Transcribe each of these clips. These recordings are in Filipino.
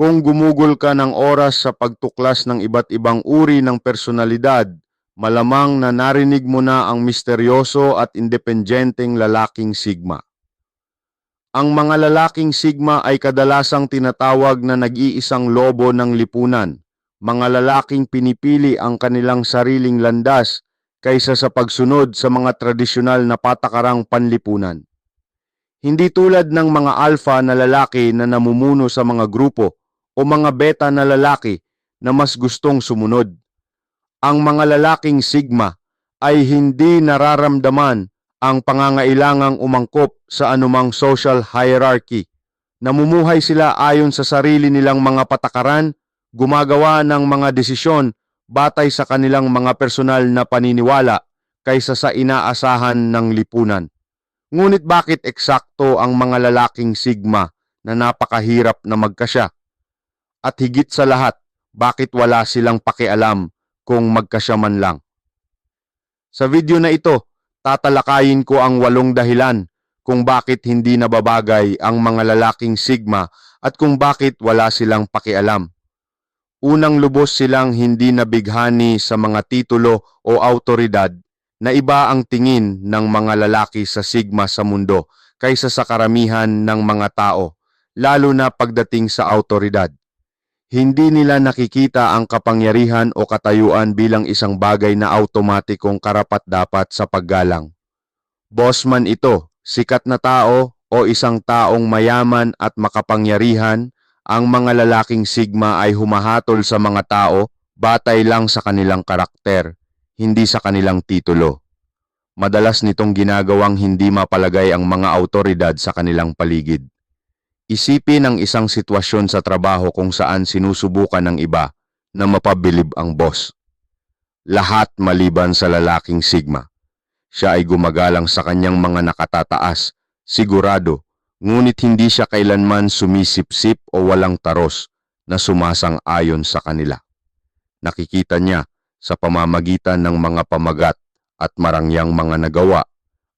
Kung gumugol ka ng oras sa pagtuklas ng iba't ibang uri ng personalidad, malamang na narinig mo na ang misteryoso at independenteng lalaking Sigma. Ang mga lalaking Sigma ay kadalasang tinatawag na nag-iisang lobo ng lipunan, mga lalaking pinipili ang kanilang sariling landas kaysa sa pagsunod sa mga tradisyonal na patakarang panlipunan. Hindi tulad ng mga alpha na lalaki na namumuno sa mga grupo o mga beta na lalaki na mas gustong sumunod. Ang mga lalaking sigma ay hindi nararamdaman ang pangangailangang umangkop sa anumang social hierarchy. Namumuhay sila ayon sa sarili nilang mga patakaran, gumagawa ng mga desisyon batay sa kanilang mga personal na paniniwala kaysa sa inaasahan ng lipunan. Ngunit bakit eksakto ang mga lalaking sigma na napakahirap na magkasya? At higit sa lahat, bakit wala silang pakialam kung magkasya man lang? Sa video na ito, tatalakayin ko ang walong dahilan kung bakit hindi nababagay ang mga lalaking sigma at kung bakit wala silang pakialam. Unang lubos silang hindi nabighani sa mga titulo o autoridad na iba ang tingin ng mga lalaki sa sigma sa mundo kaysa sa karamihan ng mga tao, lalo na pagdating sa autoridad. Hindi nila nakikita ang kapangyarihan o katayuan bilang isang bagay na automatikong karapat-dapat sa paggalang. Boss man ito, sikat na tao o isang taong mayaman at makapangyarihan, ang mga lalaking sigma ay humahatol sa mga tao batay lang sa kanilang karakter, hindi sa kanilang titulo. Madalas nitong ginagawang hindi mapalagay ang mga autoridad sa kanilang paligid. Isipin ang isang sitwasyon sa trabaho kung saan sinusubukan ng iba na mapabilib ang boss. Lahat maliban sa lalaking sigma. Siya ay gumagalang sa kanyang mga nakatataas, sigurado, ngunit hindi siya kailanman sumisipsip o walang taros na sumasang-ayon sa kanila. Nakikita niya sa pamamagitan ng mga pamagat at marangyang mga nagawa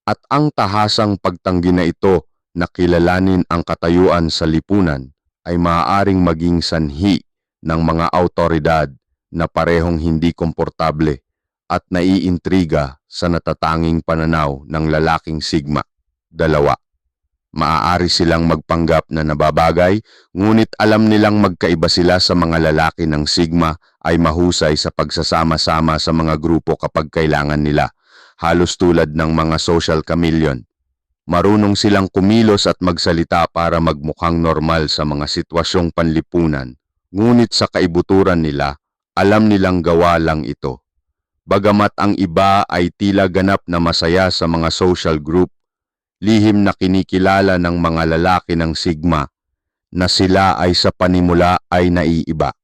at ang tahasang pagtanggi na ito na kilalanin ang katayuan sa lipunan ay maaaring maging sanhi ng mga autoridad na parehong hindi komportable at naiintriga sa natatanging pananaw ng lalaking sigma. Dalawa. Maaari silang magpanggap na nababagay, ngunit alam nilang magkaiba sila sa mga lalaki ng sigma ay mahusay sa pagsasama-sama sa mga grupo kapag kailangan nila, halos tulad ng mga social chameleon. Marunong silang kumilos at magsalita para magmukhang normal sa mga sitwasyong panlipunan, ngunit sa kaibuturan nila, alam nilang gawa lang ito. Bagamat ang iba ay tila ganap na masaya sa mga social group, lihim na kinikilala ng mga lalaki ng Sigma na sila ay sa panimula ay naiiba.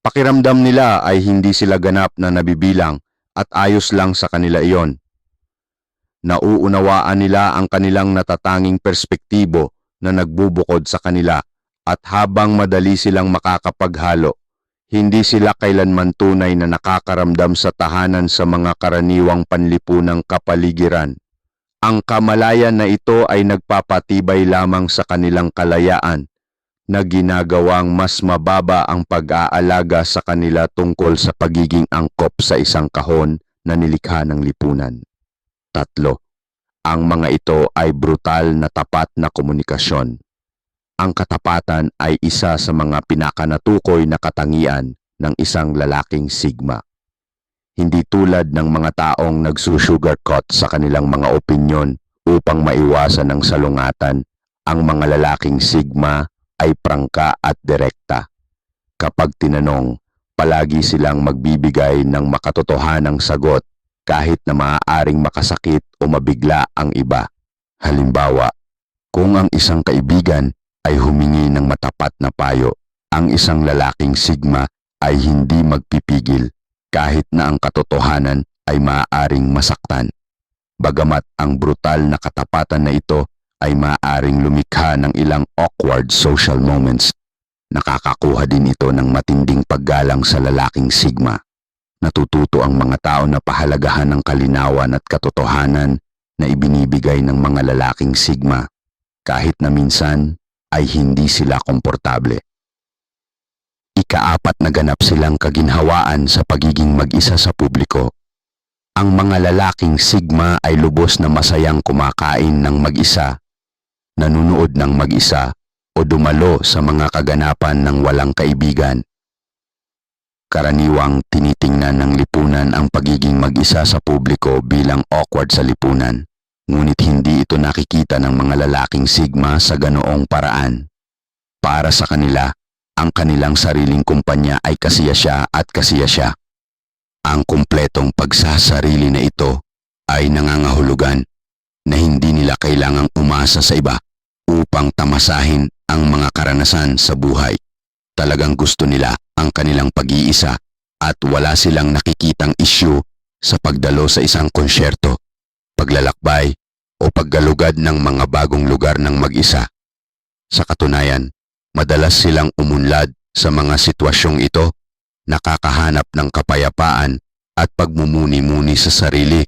Pakiramdam nila ay hindi sila ganap na nabibilang at ayos lang sa kanila iyon. Nauunawaan nila ang kanilang natatanging perspektibo na nagbubukod sa kanila at habang madali silang makakapaghalo, hindi sila kailanman tunay na nakakaramdam sa tahanan sa mga karaniwang panlipunang kapaligiran. Ang kamalayan na ito ay nagpapatibay lamang sa kanilang kalayaan na ginagawang mas mababa ang pag-aalaga sa kanila tungkol sa pagiging angkop sa isang kahon na nilikha ng lipunan. Tatlo, ang mga ito ay brutal na tapat na komunikasyon. Ang katapatan ay isa sa mga pinakanatukoy na katangian ng isang lalaking sigma. Hindi tulad ng mga taong nagsusugarcoat sa kanilang mga opinyon upang maiwasan ang salungatan, ang mga lalaking sigma ay prangka at direkta. Kapag tinanong, palagi silang magbibigay ng makatotohanang sagot kahit na maaaring makasakit o mabigla ang iba. Halimbawa, kung ang isang kaibigan ay humingi ng matapat na payo, ang isang lalaking sigma ay hindi magpipigil kahit na ang katotohanan ay maaaring masaktan. Bagamat ang brutal na katapatan na ito ay maaaring lumikha ng ilang awkward social moments, nakakakuha din ito ng matinding paggalang sa lalaking sigma. Natututo ang mga tao na pahalagahan ng kalinawan at katotohanan na ibinibigay ng mga lalaking sigma kahit na minsan ay hindi sila komportable. kaapat na ganap silang kaginhawaan sa pagiging mag-isa sa publiko. Ang mga lalaking sigma ay lubos na masayang kumakain ng mag-isa, nanunood ng mag-isa, o dumalo sa mga kaganapan ng walang kaibigan. Karaniwang tinitingnan ng lipunan ang pagiging mag-isa sa publiko bilang awkward sa lipunan, ngunit hindi ito nakikita ng mga lalaking sigma sa ganoong paraan. Para sa kanila, ang kanilang sariling kumpanya ay kasiya siya at kasiya siya. Ang kumpletong pagsasarili na ito ay nangangahulugan na hindi nila kailangang umasa sa iba upang tamasahin ang mga karanasan sa buhay. Talagang gusto nila ang kanilang pag-iisa at wala silang nakikitang isyu sa pagdalo sa isang konsyerto, paglalakbay o paggalugad ng mga bagong lugar ng mag-isa. Sa katunayan, madalas silang umunlad sa mga sitwasyong ito, nakakahanap ng kapayapaan at pagmumuni-muni sa sarili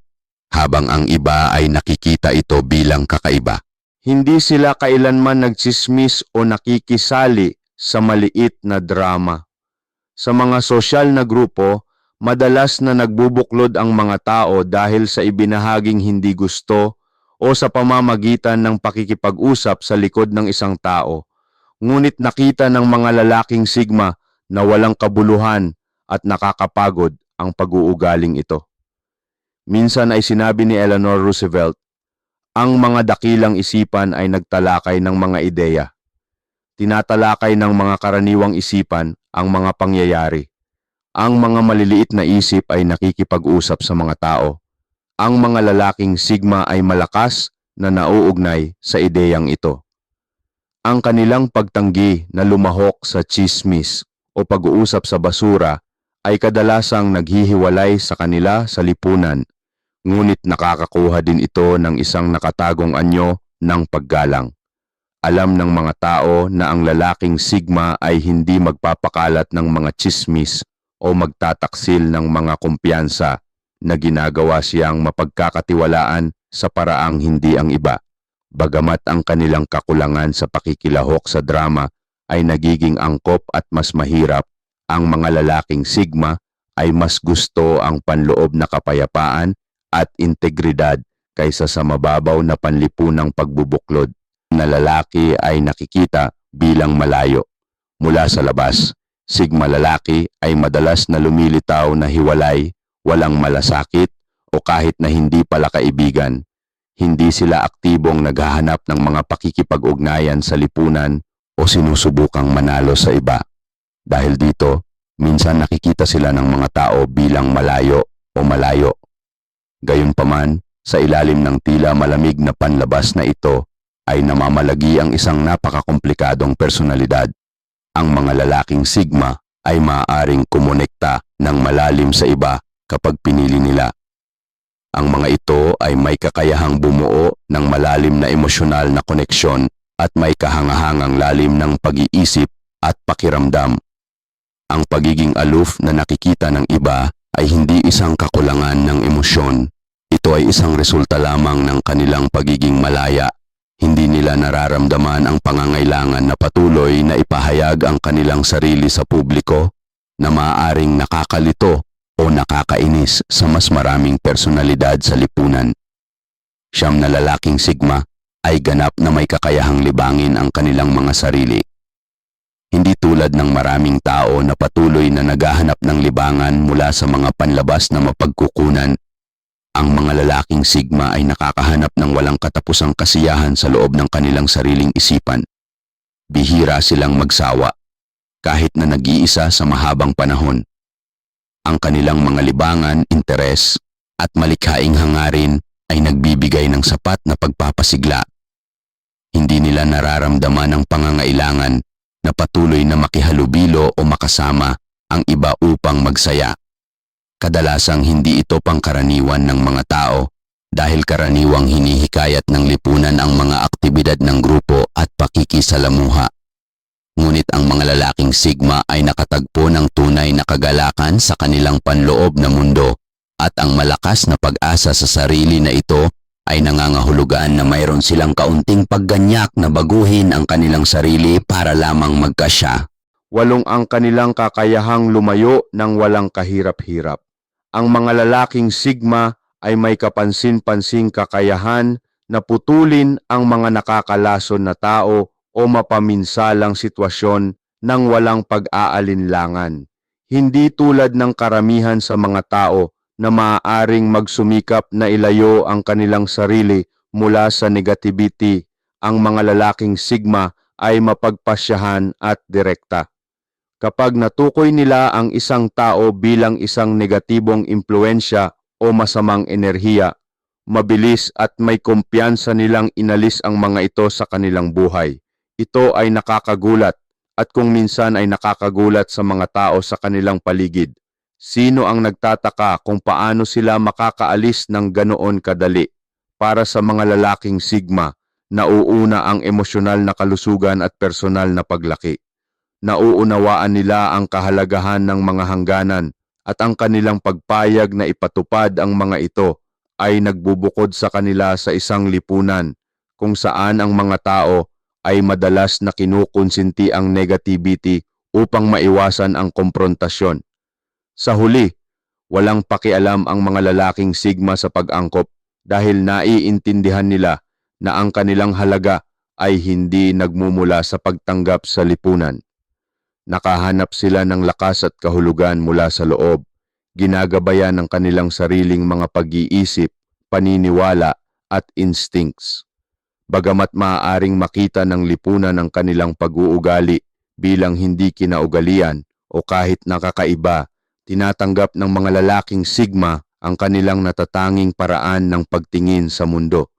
habang ang iba ay nakikita ito bilang kakaiba. Hindi sila kailanman nagtsismis o nakikisali sa maliit na drama. Sa mga sosyal na grupo, madalas na nagbubuklod ang mga tao dahil sa ibinahaging hindi gusto o sa pamamagitan ng pakikipag-usap sa likod ng isang tao. Ngunit nakita ng mga lalaking sigma na walang kabuluhan at nakakapagod ang pag-uugaling ito. Minsan ay sinabi ni Eleanor Roosevelt, ang mga dakilang isipan ay nagtalakay ng mga ideya. Tinatalakay ng mga karaniwang isipan ang mga pangyayari. Ang mga maliliit na isip ay nakikipag-usap sa mga tao. Ang mga lalaking sigma ay malakas na nauugnay sa ideyang ito. Ang kanilang pagtanggi na lumahok sa chismis o pag-uusap sa basura ay kadalasang naghihiwalay sa kanila sa lipunan ngunit nakakakuha din ito ng isang nakatagong anyo ng paggalang. Alam ng mga tao na ang lalaking sigma ay hindi magpapakalat ng mga chismis o magtataksil ng mga kumpiyansa na ginagawa siyang mapagkakatiwalaan sa paraang hindi ang iba. Bagamat ang kanilang kakulangan sa pakikilahok sa drama ay nagiging angkop at mas mahirap, ang mga lalaking sigma ay mas gusto ang panloob na kapayapaan at integridad kaysa sa mababaw na panlipunang pagbubuklod na lalaki ay nakikita bilang malayo. Mula sa labas, sigma lalaki ay madalas na lumilitaw na hiwalay, walang malasakit o kahit na hindi pala kaibigan. Hindi sila aktibong naghahanap ng mga pakikipag-ugnayan sa lipunan o sinusubukang manalo sa iba. Dahil dito, minsan nakikita sila ng mga tao bilang malayo o malayo. Gayunpaman, sa ilalim ng tila malamig na panlabas na ito ay namamalagi ang isang napakakomplikadong personalidad. Ang mga lalaking sigma ay maaaring kumonekta ng malalim sa iba kapag pinili nila. Ang mga ito ay may kakayahang bumuo ng malalim na emosyonal na koneksyon at may kahangahangang lalim ng pag-iisip at pakiramdam. Ang pagiging aloof na nakikita ng iba ay hindi isang kakulangan ng emosyon. Ito ay isang resulta lamang ng kanilang pagiging malaya. Hindi nila nararamdaman ang pangangailangan na patuloy na ipahayag ang kanilang sarili sa publiko na maaaring nakakalito o nakakainis sa mas maraming personalidad sa lipunan. Siyam na lalaking sigma ay ganap na may kakayahang libangin ang kanilang mga sarili. Hindi tulad ng maraming tao na patuloy na naghahanap ng libangan mula sa mga panlabas na mapagkukunan, ang mga lalaking sigma ay nakakahanap ng walang katapusang kasiyahan sa loob ng kanilang sariling isipan. Bihira silang magsawa, kahit na nag-iisa sa mahabang panahon. Ang kanilang mga libangan, interes, at malikhaing hangarin ay nagbibigay ng sapat na pagpapasigla. Hindi nila nararamdaman ang pangangailangan na patuloy na makihalubilo o makasama ang iba upang magsaya. Kadalasang hindi ito pangkaraniwan ng mga tao dahil karaniwang hinihikayat ng lipunan ang mga aktibidad ng grupo at pakikisalamuha. Ngunit ang mga lalaking sigma ay nakatagpo ng tunay na kagalakan sa kanilang panloob na mundo at ang malakas na pag-asa sa sarili na ito ay nangangahulugan na mayroon silang kaunting pagganyak na baguhin ang kanilang sarili para lamang magkasya. walong ang kanilang kakayahang lumayo ng walang kahirap-hirap. Ang mga lalaking Sigma ay may kapansin-pansing kakayahan na putulin ang mga nakakalason na tao o mapaminsalang sitwasyon ng walang pag-aalinlangan. Hindi tulad ng karamihan sa mga tao na maaaring magsumikap na ilayo ang kanilang sarili mula sa negativity, ang mga lalaking Sigma ay mapagpasyahan at direkta. Kapag natukoy nila ang isang tao bilang isang negatibong impluensya o masamang enerhiya, mabilis at may kumpiyansa nilang inalis ang mga ito sa kanilang buhay. Ito ay nakakagulat at kung minsan ay nakakagulat sa mga tao sa kanilang paligid. Sino ang nagtataka kung paano sila makakaalis ng ganoon kadali? Para sa mga lalaking Sigma, nauuna ang emosyonal na kalusugan at personal na paglaki. Nauunawaan nila ang kahalagahan ng mga hangganan at ang kanilang pagpayag na ipatupad ang mga ito ay nagbubukod sa kanila sa isang lipunan kung saan ang mga tao ay madalas na kinukonsinti ang negativity upang maiwasan ang komprontasyon. Sa huli, walang pakialam ang mga lalaking Sigma sa pag-angkop dahil naiintindihan nila na ang kanilang halaga ay hindi nagmumula sa pagtanggap sa lipunan. Nakahanap sila ng lakas at kahulugan mula sa loob, ginagabayan ng kanilang sariling mga pag-iisip, paniniwala at instincts. Bagamat maaaring makita ng lipunan ang kanilang pag-uugali bilang hindi kinaugalian o kahit nakakaiba, tinatanggap ng mga lalaking Sigma ang kanilang natatanging paraan ng pagtingin sa mundo.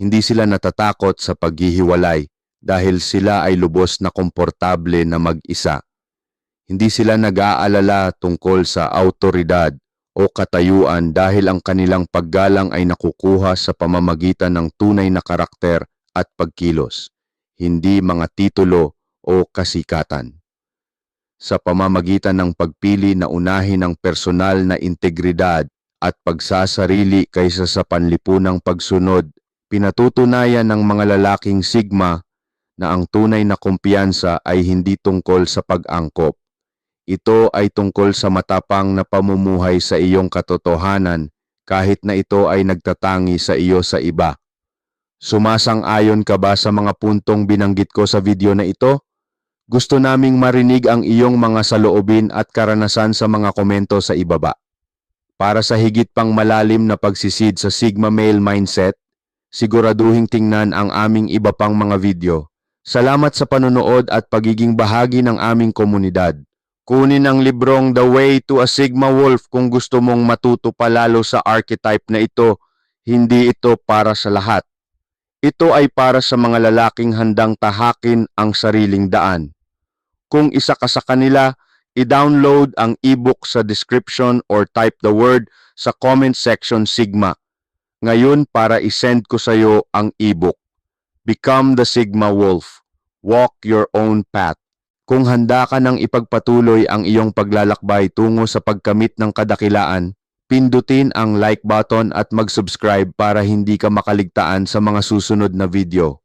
Hindi sila natatakot sa paghihiwalay dahil sila ay lubos na komportable na mag-isa. Hindi sila nag-aalala tungkol sa autoridad o katayuan dahil ang kanilang paggalang ay nakukuha sa pamamagitan ng tunay na karakter at pagkilos, hindi mga titulo o kasikatan. Sa pamamagitan ng pagpili na unahin ang personal na integridad at pagsasarili kaysa sa panlipunang pagsunod, pinatutunayan ng mga lalaking Sigma na ang tunay na kumpiyansa ay hindi tungkol sa pag-angkop. Ito ay tungkol sa matapang na pamumuhay sa iyong katotohanan kahit na ito ay nagtatangi sa iyo sa iba. Sumasang-ayon ka ba sa mga puntong binanggit ko sa video na ito? Gusto naming marinig ang iyong mga saloobin at karanasan sa mga komento sa ibaba. Para sa higit pang malalim na pagsisid sa Sigma Male Mindset, siguraduhing tingnan ang aming iba pang mga video. Salamat sa panonood at pagiging bahagi ng aming komunidad. Kunin ang librong The Way to a Sigma Wolf kung gusto mong matuto palalo sa archetype na ito. Hindi ito para sa lahat. Ito ay para sa mga lalaking handang tahakin ang sariling daan. Kung isa ka sa kanila, i-download ang ebook sa description or type the word sa comment section Sigma. Ngayon para isend ko sa iyo ang ebook. Become the Sigma Wolf. Walk your own path. Kung handa ka nang ipagpatuloy ang iyong paglalakbay tungo sa pagkamit ng kadakilaan, pindutin ang like button at mag-subscribe para hindi ka makaligtaan sa mga susunod na video.